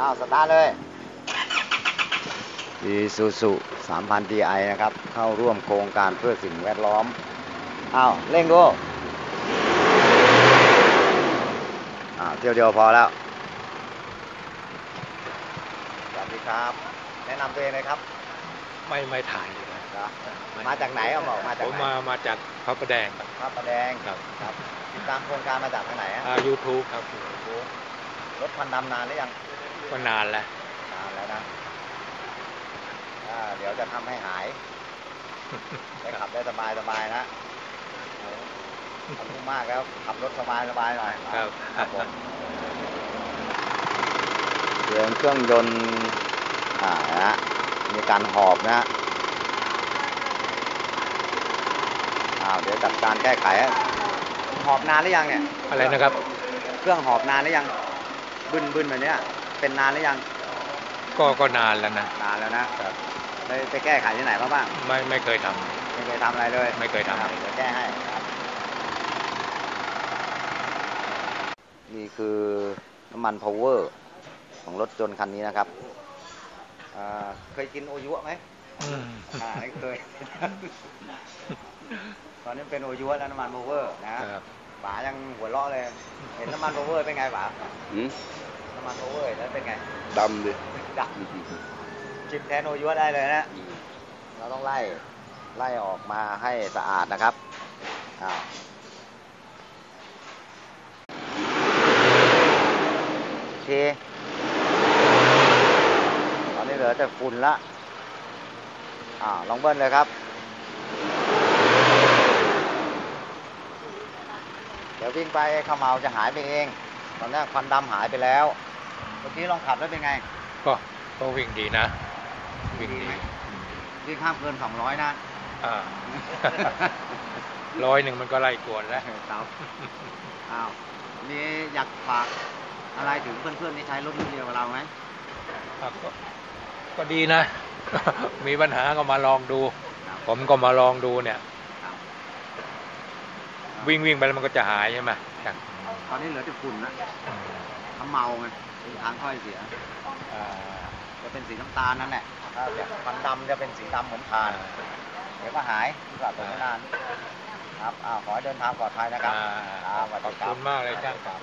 อ้าวสตาร์ทเลยอีซูซู3,000 DI นะครับ เข้าร่วมโครงการเพื่อสิ่งแวดล้อมอ้าวเร่งดูอ้าวเที่ยวเดียวพอแล้ว สวัสดีครับ แนะนำตัวเองเลยครับไม่ไม่ถ่ายเลยนะเหรอมาจากไหนเอาบอกมาจากผมไหนมามาจากพระประแดงครับพระประแดงครับ ครับติดตามโครงการมาจากทางไหนอะอ่ายูทูบครับ รถควันดำนานหรือยัง ก็นานแล้ว นานแล้วนะอ่าเดี๋ยวจะทำให้หาย ได้ขับได้สบายสบายนะอายุมากแล้ว ขับรถสบายสบายหน่อยครับครับผมเสียงเครื่องยนต์ อ่านะฮะมีการหอบนะฮะอ้าวเดี๋ยวจัดการแก้ไขฮะหอบนานหรือยังเนี่ย อะไรนะครับ เครื่องหอบนานหรือยังบึนบึนแบบเนี้ย เป็นนานหรือยัง ก็ก็นานแล้วนะ นานแล้วนะไปไปแก้ไขที่ไหนมาบ้าง ไม่ไม่เคยทำ ไม่เคยทำอะไรเลยไม่เคยทำครับเดี๋ยวแก้ให้ครับนี่คือน้ำมันพาวเวอร์ของรถยนต์คันนี้นะครับอ่าเคยกินโอยุไหม อืม อ่าไม่เคย ตอนนี้เป็นโอยุแล้วน้ำมันพาวเวอร์นะครับป๋ายังหัวเราะเลย เห็นน้ำมันพาวเวอร์เป็นไงป๋า หืม น้ำมันพาวเวอร์แล้วเป็นไงดำดิดักจิบแทนโอยุได้เลยนะเราต้องไล่ไล่ออกมาให้สะอาดนะครับอ้าวโอเคตอนนี้เหลือแต่ฝุ่นละอ่าวลองเบิ้ลเลยครับ เดี๋ยววิ่งไปเขมเมาจะหายไปเอง ตอนนี้ควันดำหายไปแล้ว เมื่อกี้ลองขับแล้วเป็นไง ก็ก็วิ่งดีนะ วิ่งดีวิ่งห้ามเกิน200นะอ่าร้อยหนึ่งมันก็ไล่กวนแล้วครับอ้าวนี่อยากฝากอะไรถึงเพื่อนๆที่ใช้รถรุ่นเดียวกับเราไหมอะก็ก็ดีนะ มีปัญหาก็มาลองดูครับผมก็มาลองดูเนี่ยครับวิ่งวิ่งไปแล้วมันก็จะหายใช่ไหมจากตอนนี้เหลือแต่ฝุ่นนะ ทำเมาไงเป็นทางค่อยเสียอ่าจะเป็นสีน้ำตาลนั่นแหละถ้าแบบควันดำจะเป็นสีดำเหมือนถ่าน เดี๋ยวก็หายดีกว่าตัวไม่นาน ครับอ้าวขอให้เดินทางปลอดภัยนะครับอ่าครับสวัสขดีอบรับคุณมากเลยช่างครับ